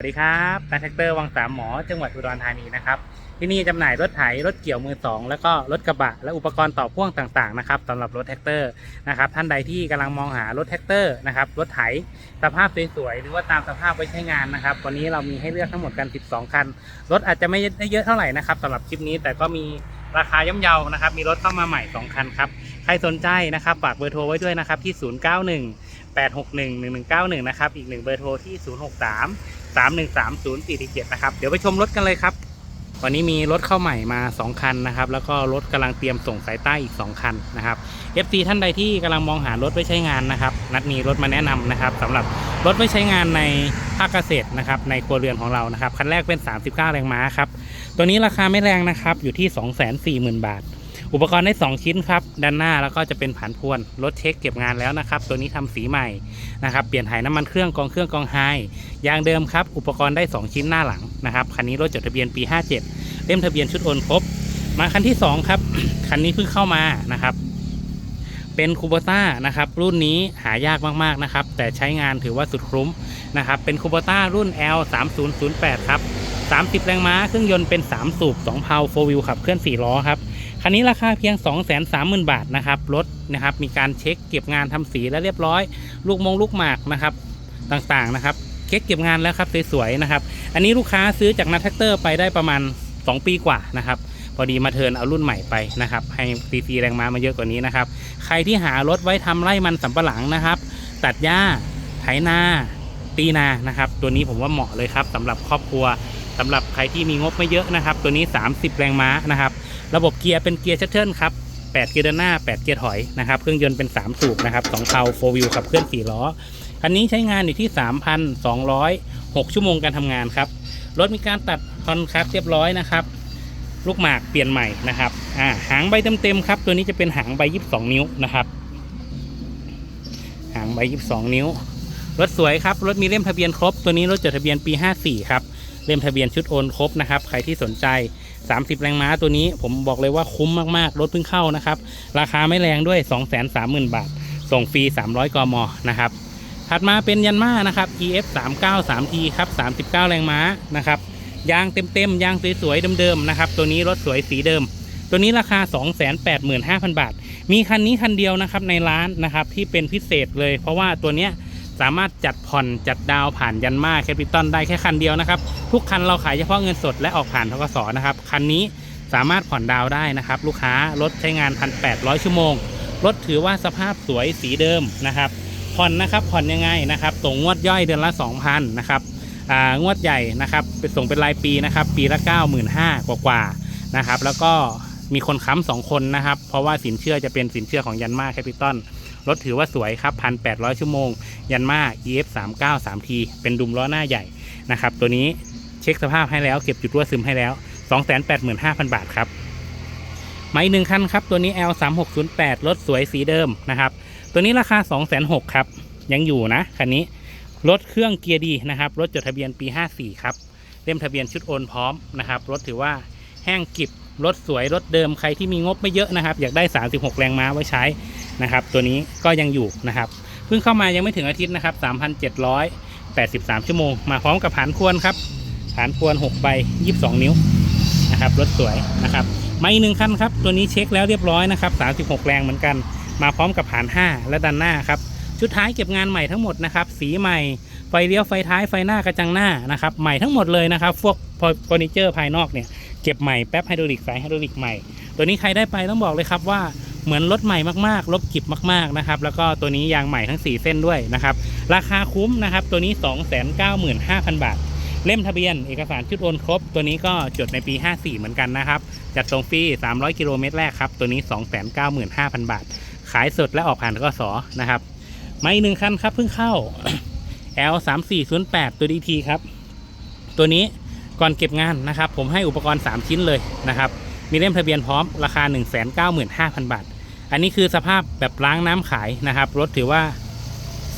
สวัสดีครับนายแท็กเตอร์วังสามหมอ จังหวัดอุดรธานีนะครับ ที่นี่จำหน่ายรถไถ รถเกี่ยวมือสองแล้วก็รถกระบะ และอุปกรณ์ต่อพ่วงต่างๆนะครับสำหรับรถแท็กเตอร์นะครับ ท่านใดที่กำลังมองหารถแท็กเตอร์นะครับ รถไถ สภาพสวยๆ หรือว่าตามสภาพไว้ใช้งานนะครับ วันนี้เรามีให้เลือกทั้งหมดกัน 12 คัน รถอาจจะไม่ได้เยอะเท่าไหร่นะครับสำหรับคลิปนี้ แต่ก็มีราคาย่อมเยานะครับ มีรถเข้ามาใหม่ 2 คันครับ ใครสนใจนะครับ ฝากเบอร์โทรไว้ด้วยนะครับที่ 091 861 1191 นะครับ อีกหนึ่งเบอร์โทรที่ 063 313 047 นะครับ เดี๋ยวไปชมรถกันเลยครับ วันนี้มีรถเข้าใหม่มา 2 คันนะครับ แล้วก็รถกำลังเตรียมส่งสายใต้อีก 2 คันนะครับ FC ท่านใดที่กำลังมองหารถไว้ใช้งานนะครับ นัดมีรถมาแนะนำนะครับสำหรับรถไว้ใช้งานในภาคเกษตรนะครับ ในครัวเรือนของเรานะครับ คันแรกเป็น 39 แรงม้าครับ ตัวนี้ราคาไม่แรงนะครับ อยู่ที่ 240,000 บาท อุปกรณ์ได้ 2 ชิ้นครับ ด้านหน้าแล้วก็จะเป็นผ่านพวนรถเช็คเก็บงานแล้วนะครับ ตัวนี้ทำสีใหม่นะครับ เปลี่ยนถ่ายน้ำมันเครื่องกองเครื่องกองไฮยางเดิมครับ อุปกรณ์ได้ 2 ชิ้นหน้าหลังนะครับ คันนี้รถจดทะเบียนปี 57 เล่มทะเบียนชุดโอนครบ มาคันที่ 2 ครับ คันนี้เพิ่งเข้ามานะครับ เป็นคูโบต้านะครับ รุ่นนี้หายากมากๆนะครับ แต่ใช้งานถือว่าสุดคุ้มนะครับ เป็นคูโบต้ารุ่น L 3 0 0 8ครับ30 แรงม้า เครื่องยนต์เป็น 3 สูบ 2 เพาโฟวิลขับเคลื่อน 4 ล้อครับ คันนี้ราคาเพียง 230,000 บาทนะครับรถนะครับมีการเช็คเก็บงานทำสีแล้วเรียบร้อย ลูกมงลูกหมากนะครับต่างๆนะครับเช็คเก็บงานแล้วครับสวยๆนะครับ อันนี้ลูกค้าซื้อจากนัทแท็กเตอร์ไปได้ประมาณ 2 ปีกว่านะครับพอดีมาเทิร์นเอารุ่นใหม่ไปนะครับให้ซีซีแรงม้ามาเยอะกว่านี้นะครับใครที่หารถไว้ทำไร่มันสำปะหลังนะครับ ตัดหญ้าไถนาตีนานะครับตัวนี้ผมว่าเหมาะเลยครับสำหรับครอบครัวสำหรับใครที่มีงบไม่เยอะนะครับ ตัวนี้ 30 แรงม้านะครับ ระบบเกียร์เป็นเกียร์ชัตเทิลครับ 8 เกียร์เดินหน้า 8 เกียร์ถอยนะครับ เครื่องยนต์เป็น 3 สูบนะครับ2เพาโฟวิลขับเคลื่อน 4 ล้อ คันนี้ใช้งานอยู่ที่ 3,206 ชั่วโมงการทำงานครับ รถมีการตัดคอนครับเรียบร้อยนะครับ ลูกหมากเปลี่ยนใหม่นะครับอ่าหางใบเต็มๆครับ ตัวนี้จะเป็นหางใบ 22 นิ้วนะครับ หางใบ 22 นิ้ว รถสวยครับ รถมีเล่มทะเบียนครบ ตัวนี้รถจดทะเบียนปี 54 ครับ เล่มทะเบียนชุดโอนครบนะครับ ใครที่สนใจ 30 แรงม้าตัวนี้ผมบอกเลยว่าคุ้มมากๆ รถเพิ่งเข้านะครับ ราคาไม่แรงด้วย 230,000 บาท ส่งฟรี 300 กมนะครับ ถัดมาเป็นยันมานะครับ EF 39 3T ครับ 39 แรงม้านะครับยางเต็มๆยางสวยๆเดิมๆนะครับตัวนี้รถสวยสีเดิม ตัวนี้ราคา 285,000 บาท มีคันนี้คันเดียวนะครับในร้านนะครับที่เป็นพิเศษเลย เพราะว่าตัวเนี้ย สามารถจัดผ่อนจัดดาวผ่านยันมาแคปิตอลได้แค่คันเดียวนะครับทุกคันเราขายเฉพาะเงินสดและออกผ่านทกสนะครับคันนี้สามารถผ่อนดาวได้นะครับ ลูกค้ารถใช้งาน 1,800 ชั่วโมงรถถือว่าสภาพสวยสีเดิมนะครับผ่อนนะครับผ่อนยังไงนะครับส่งงวดย่อยเดือนละ 2,000นะครับอ่างวดใหญ่นะครับส่งเป็นรายปีนะครับ ปีละ 95,000กว่ากว่านะครับ แล้วก็มีคนค้ำสองคนนะครับ เพราะว่าสินเชื่อจะเป็นสินเชื่อของยันมาแคปิตอล รถถือว่าสวยครับ 1,800 ชั่วโมง ยันมา EF 3 9 3 T เป็นดุมล้อหน้าใหญ่นะครับ ตัวนี้เช็คสภาพให้แล้ว เก็บจุดรั่วซึมให้แล้ว 285,000 บาทครับมาอีกหนึ่งคันครับ ตัวนี้ L 3 6 0 8รถสวยสีเดิมนะครับ ตัวนี้ราคา 206,000ครับ ยังอยู่นะคันนี้ รถเครื่องเกียร์ดีนะครับ รถจดทะเบียนปี 54 ครับ เล่มทะเบียนชุดโอนพร้อมนะครับ รถถือว่าแห้งกิบ รถสวยรถเดิมใครที่มีงบไม่เยอะนะครับ อยากได้ 36 แรงม้าไว้ใช้นะครับ ตัวนี้ก็ยังอยู่นะครับเพิ่งเข้ามายังไม่ถึงอาทิตย์นะครับ 3,783 ชั่วโมง มาพร้อมกับผานควรครับผานควร6ใบ 22 นิ้วนะครับรถสวยนะครับมาอีกหนึ่งคันครับ ตัวนี้เช็คแล้วเรียบร้อยนะครับ 36 แรงเหมือนกัน มาพร้อมกับผาน 5 และดันหน้าครับชุดท้ายเก็บงานใหม่ทั้งหมดนะครับ สีใหม่ ไฟเลี้ยวไฟท้ายไฟหน้ากระจังหน้านะครับใหม่ทั้งหมดเลยนะครับพวกเฟอร์นิเจอร์ภายนอกเนี่ยเก็บใหม่แป๊บไฮดรอลิกสายไฮดรอลิกใหม่ ตัวนี้ใครได้ไปต้องบอกเลยครับว่าเหมือนรถใหม่มากๆลบกิบมากๆนะครับแล้วก็ตัวนี้ยางใหม่ทั้ง 4 เส้นด้วยนะครับราคาคุ้มนะครับตัวนี้ 295,000 บาท เล่มทะเบียนเอกสารชุดโอนครบ ตัวนี้ก็จดในปี 54 เหมือนกันนะครับจัดส่งฟรี 300 กิโลเมตรแรกครับตัวนี้ 295,000 บาท ขายสดและออกผ่านทกสนะครับมาอีกหนึ่งคันครับเพิ่งเข้า L 3 4 0 8ตัว DT ครับ ตัวนี้ก่อนเก็บงานนะครับ ผมให้อุปกรณ์ 3 ชิ้นเลยนะครับ มีเล่มทะเบียนพร้อมราคา 195,000 บาท อันนี้คือสภาพแบบล้างน้ำขายนะครับ รถถือว่า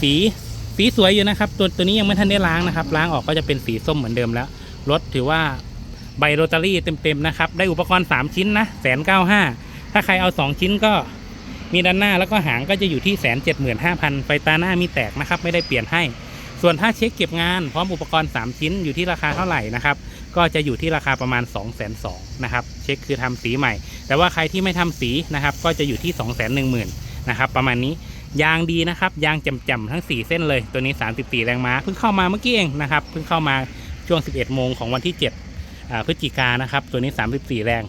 สีสีสวยอยู่นะครับ ตัวตัวนี้ยังไม่ทันได้ล้างนะครับ ล้างออกก็จะเป็นสีส้มเหมือนเดิมแล้ว รถถือว่าใบโรตารี่เต็มๆนะครับ ได้อุปกรณ์ 3 ชิ้นนะแสนเก้าห้าถ้าใครเอา 2 ชิ้นก็มีด้านหน้าแล้วก็หางก็จะอยู่ที่แสนเจ็ดหมื่นห้าพันไฟตาหน้ามีแตกนะครับ ไม่ได้เปลี่ยนให้ ส่วนถ้าเช็คเก็บงานพร้อมอุปกรณ์ 3 ชิ้นอยู่ที่ราคาเท่าไหร่นะครับ ก็จะอยู่ที่ราคาประมาณ 2 2 0 0 0 0นะครับ เช็คคือทำสีใหม่ แต่ว่าใครที่ไม่ทำสีนะครับ ก็จะอยู่ที่ 2 1 0 0 0 0นะครับ ประมาณนี้ ยางดีนะครับ ยางจ่มๆทั้ง 4 เส้นเลย ตัวนี้ 34 แรงม้า เพิ่งเข้ามาเมื่อกี้เองนะครับ เพิ่งเข้ามาช่วง 11 โมงของวันที่ 7 พฤศจิกานนะครับ ตัวนี้ 34 แรง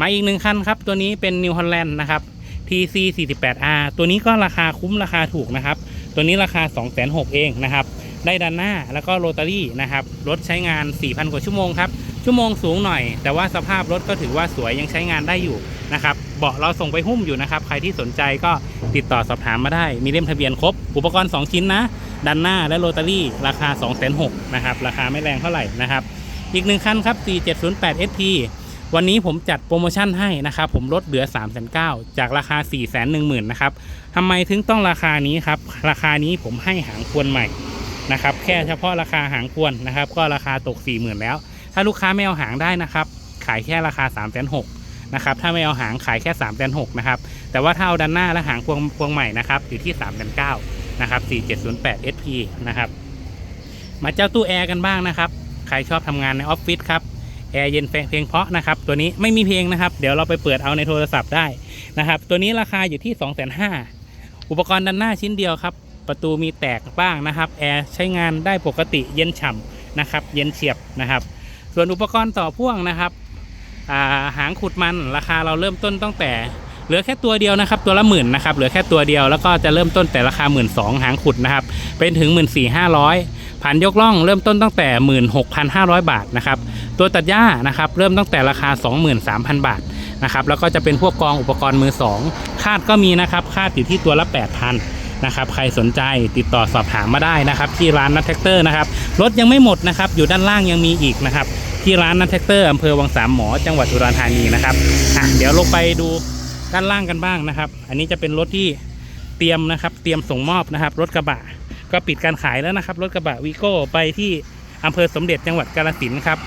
มาอีกหนึ่งคันครับ ตัวนี้เป็น New Holland นะครับ TC 48R ตัวนี้ก็ราคาคุ้มราคาถูกนะครับ ตัวนี้ราคา 2 6 0 0 0เองนะครับ ได้ด้านหน้าแล้วก็โรตารี่นะครับ รถใช้งาน 4,000 กว่าชั่วโมงครับ ชั่วโมงสูงหน่อย แต่ว่าสภาพรถก็ถือว่าสวยยังใช้งานได้อยู่นะครับเบาะเราส่งไปหุ้มอยู่นะครับ ใครที่สนใจก็ติดต่อสอบถามมาได้ มีเล่มทะเบียนครบ อุปกรณ์ 2 ชิ้นนะด้านหน้าและโรตารี่ ราคา 2 6 0 0 0นะครับ ราคาไม่แรงเท่าไหร่นะครับ อีกหนึ่งคันครับ 4708 SP วันนี้ผมจัดโปรโมชั่นให้นะครับ ผมลดเหลือ 3 9 0 0 0จากราคา 4 1 0 0 0 0 นะครับทำไมถึงต้องราคานี้ครับ ราคานี้ผมให้หางควรใหม่ นะครับแค่เฉพาะราคาหางควรนะครับ ก็ราคาตก 40,000 แล้ว ถ้าลูกค้าไม่เอาหางได้นะครับ ขายแค่ราคา 3 6 0 0 0นะครับถ้าไม่เอาหางขายแค่3 6 0 0 0นะครับแต่ว่าถ้าเอาด้านหน้าและหางพวงพวงใหม่นะครับอยู่ที่3 9 0 0นะครับ4708 SP นะครับมาเจ้าตู้แอร์กันบ้างนะครับใครชอบทำงานในออฟฟิศครับแอร์เย็นเพลงเพราะนะครับตัวนี้ไม่มีเพลงนะครับ เดี๋ยวเราไปเปิดเอาในโทรศัพท์ได้นะครับ ตัวนี้ราคาอยู่ที่ 2 5 0 0 0อุปกรณ์ด้านหน้าชิ้นเดียวครับ ประตูมีแตกบ้างนะครับแอร์ใช้งานได้ปกติเย็นฉ่ำนะครับ เย็นเฉียบนะครับ ส่วนอุปกรณ์ต่อพ่วงนะครับาหางขุดมันราคาเราเริ่มต้นตั้งแต่เหลือแค่ตัวเดียวนะครับ ตัวละหมื่นนะครับเหลือแค่ตัวเดียวแล้วก็จะเริ่มต้นแต่ราคาหมื่นสองหางขุดนะครับเป็นถึงหมื่นสี่ห้าร้อยผ่านยกล่องเริ่มต้นตั้งแต่หมื่นหกพันห้าร้อยบาทนะครับตัวตัดหญ้านะครับเริ่มตั้งแต่ราคา 23,000 บาทนะครับแล้วก็จะเป็นพวกกองอุปกรณ์มือ 2 คาดก็มีนะครับคาดอยู่ที่ตัวละ 8,000 นะครับใครสนใจติดต่อสอบถามมาได้นะครับที่ร้านนัทแท็กเตอร์นะครับรถยังไม่หมดนะครับอยู่ด้านล่างยังมีอีกนะครับที่ร้านนัทแท็กเตอร์อำเภอวังสามหมอจังหวัดอุดรธานีนะครับอะเดี๋ยวลงไปดูด้านล่างกันบ้างนะครับ อันนี้จะเป็นรถที่เตรียมนะครับเตรียมส่งมอบนะครับ รถกระบะก็ปิดการขายแล้วนะครับ รถกระบะวีโก้ไปที่อำเภอสมเด็จจังหวัดกาฬสินธุ์ครับ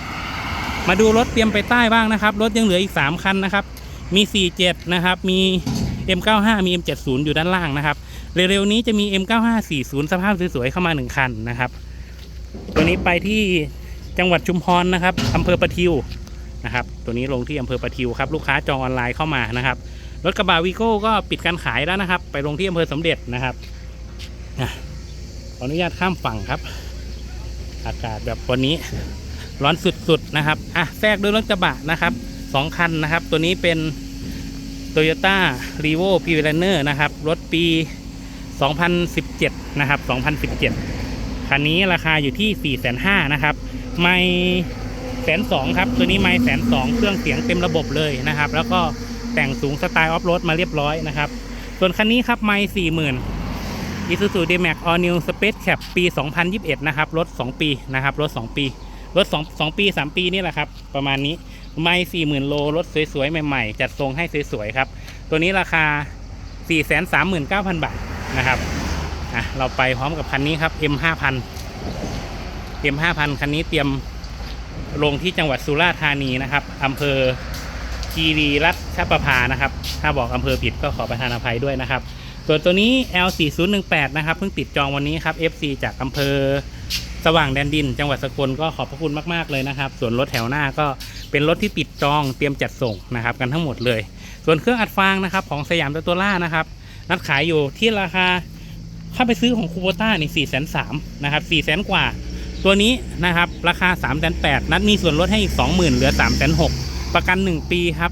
มาดูรถเตรียมไปใต้บ้างนะครับ รถยังเหลืออีก 3 คันนะครับ มี 47 นะครับ มี M95 มี M70 อยู่ด้านล่างนะครับ เร็วๆนี้จะมี M9540 สภาพสวยๆเข้ามา 1 คันนะครับ ตัวนี้ไปที่จังหวัดชุมพรนะครับอำเภอประทิวนะครับ ตัวนี้ลงที่อำเภอประทิวครับลูกค้าจองออนไลน์เข้ามานะครับรถกระบะวีโก้ก็ปิดการขายแล้วนะครับ ไปลงที่อำเภอสมเด็จนะครับขออนุญาตข้ามฝั่งครับ อากาศแบบวันนี้ร้อนสุดๆนะครับอะแทรกด้วยรถกระบะนะครับสองคันนะครับ ตัวนี้เป็น Toyota r e v o p r e r u n n e r นะครับ รถปี 2017 นะครับ 2017 คันนี้ราคาอยู่ที่ 4 5 0 0 0นะครับ ไม่แสนสองครับ ตัวนี้ไม่แสนสองเครื่องเสียงเต็มระบบเลยนะครับ แล้วก็แต่งสูงสไตล์ออฟโรดมาเรียบร้อยนะครับ ส่วนคันนี้ครับไม่สี่หมื่น Isuzu D-Max All New Space Cap ปี 2021 นะครับ รถ 2 ปีนะครับ รถ 2 ปี รถ2 2ปี 3 ปีนี่แหละครับ ประมาณนี้ไม่40,000โล รถสวยๆ ใหม่ๆ จัดทรงให้สวยๆ ครับ ตัวนี้ราคา 439,000 บาท นะครับอะเราไปพร้อมกับคันนี้ครับ M 5 0 0 M 5 0 0คันนี้เตรียมลงที่จังหวัดสุราษฎร์ธานีนะครับอำเภอคีรีรัตนประภานะครับ ถ้าบอกอำเภอผิดก็ขอประทานอภัยด้วยนะครับส่วนตัวนี้ L4018 นะครับเพิ่งติดจองวันนี้ครับ FC จากอำเภอสว่างแดนดิน จังหวัดสกลก็ขอบพระคุณมากๆเลยนะครับ ส่วนรถแถวหน้าก็เป็นรถที่ติดจองเตรียมจัดส่งนะครับ กันทั้งหมดเลย ส่วนเครื่องอัดฟางนะครับของสยามตัวล่านะครับ นัดขายอยู่ที่ราคาถ้าไปซื้อของคูโบต้านี่4 3 0 0 0นะครับ4 0 0 0 0กว่า ตัวนี้นะครับราคา3 8 0 0 0นัดมีส่วนลดให้อีก20,000เหลือ3 6 0 0 0ประกัน1ปีครับ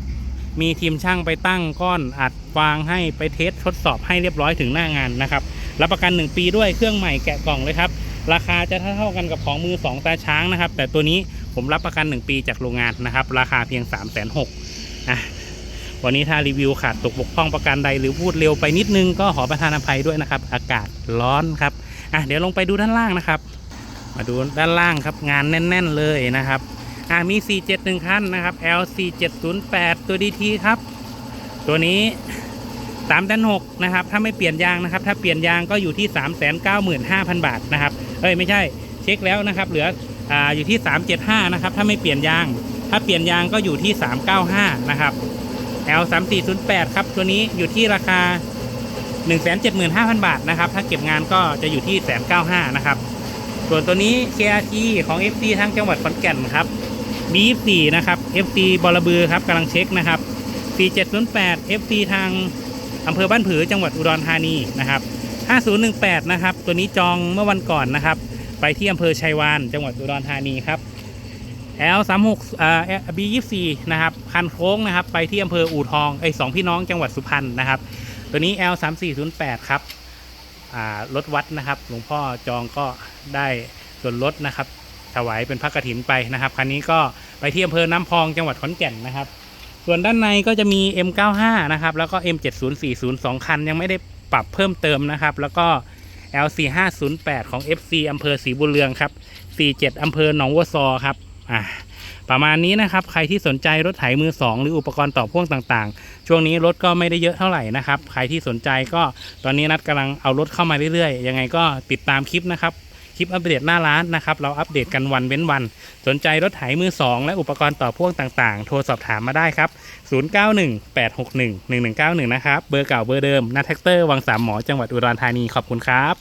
มีทีมช่างไปตั้งก้อนอัดฟางให้ไปเทสทดสอบให้เรียบร้อยถึงหน้างานนะครับรับประกัน 1 ปีด้วยเครื่องใหม่แกะกล่องเลยครับ ราคาจะเท่าๆกันกับของมือ 2 ตาช้างนะครับ แต่ตัวนี้ผมรับประกัน 1 ปีจากโรงงานนะครับ ราคาเพียง 3 6 0 0 0อะ วันนี้ถ้ารีวิวขาดตกบกพร่องประการใดหรือพูดเร็วไปนิดนึงก็ขอประทานอภัยด้วยนะครับ อากาศร้อนครับอะเดี๋ยวลงไปดูด้านล่างนะครับ มาดูด้านล่างครับงานแน่น ๆ เลยนะครับอ่ามี 471 คันนะครับ L 4708 ตัว DT ครับ ตัวนี้3 6 0 0นะครับ ถ้าไม่เปลี่ยนยางนะครับ ถ้าเปลี่ยนยางก็อยู่ที่ 395,000 บาทนะครับ เอ้ยไม่ใช่เช็คแล้วนะครับ เหลืออ่าอยู่ที่ 375 นะครับ ถ้าไม่เปลี่ยนยาง ถ้าเปลี่ยนยางก็อยู่ที่ 395 นะครับ L 3408ครับตัวนี้อยู่ที่ราคา 175,000 บาทนะครับ ถ้าเก็บงานก็จะอยู่ที่195นะครับส่วนตัวนี้ KRT ของ FC ทางจังหวัดขอนแก่นครับ B4 นะครับ FC บอระบือครับกำลังเช็คนะครับ 4708 FC ทางอำเภอบ้านผือจังหวัดอุดรธานีนะครับ 5018 นะครับ ตัวนี้จองเมื่อวันก่อนนะครับ ไปที่อำเภอชัยวาน จังหวัดอุดรธานีครับ L 3 6อ่า B 24นะครับ คันโค้งนะครับ ไปที่อำเภออู่ทองไอ้สองพี่น้องจังหวัดสุพรรณนะครับ ตัวนี้ L 3 4 0 8ครับอ่ารถวัดนะครับ หลวงพ่อจองก็ได้ส่วนลดนะครับ ถวายเป็นพระกฐินไปนะครับ คันนี้ก็ไปที่อำเภอน้ำพองจังหวัดขอนแก่นนะครับ ส่วนด้านในก็จะมี M95 นะครับ แล้วก็ M7040 สองคันยังไม่ได้ปรับเพิ่มเติมนะครับ แล้วก็ L4508 ของ FC อำเภอศรีบุญเรืองครับ47อำเภอหนองวัวซอครับ อ่าประมาณนี้นะครับ ใครที่สนใจรถไถมือ 2 หรืออุปกรณ์ต่อพ่วงต่างๆ ช่วงนี้รถก็ไม่ได้เยอะเท่าไหร่นะครับ ใครที่สนใจก็ตอนนี้นัดกำลังเอารถเข้ามาเรื่อยๆ ยังไงก็ติดตามคลิปนะครับ คลิปอัปเดตหน้าร้านนะครับ เราอัปเดตกันวันเว้นวัน สนใจรถไถมือ 2 และอุปกรณ์ต่อพ่วงต่างๆ โทรสอบถามมาได้ครับ 0918611191 นะครับ เบอร์เก่าเบอร์เดิมนาแท็กเตอร์วังสามหมอจังหวัดอุดรธานี ขอบคุณครับ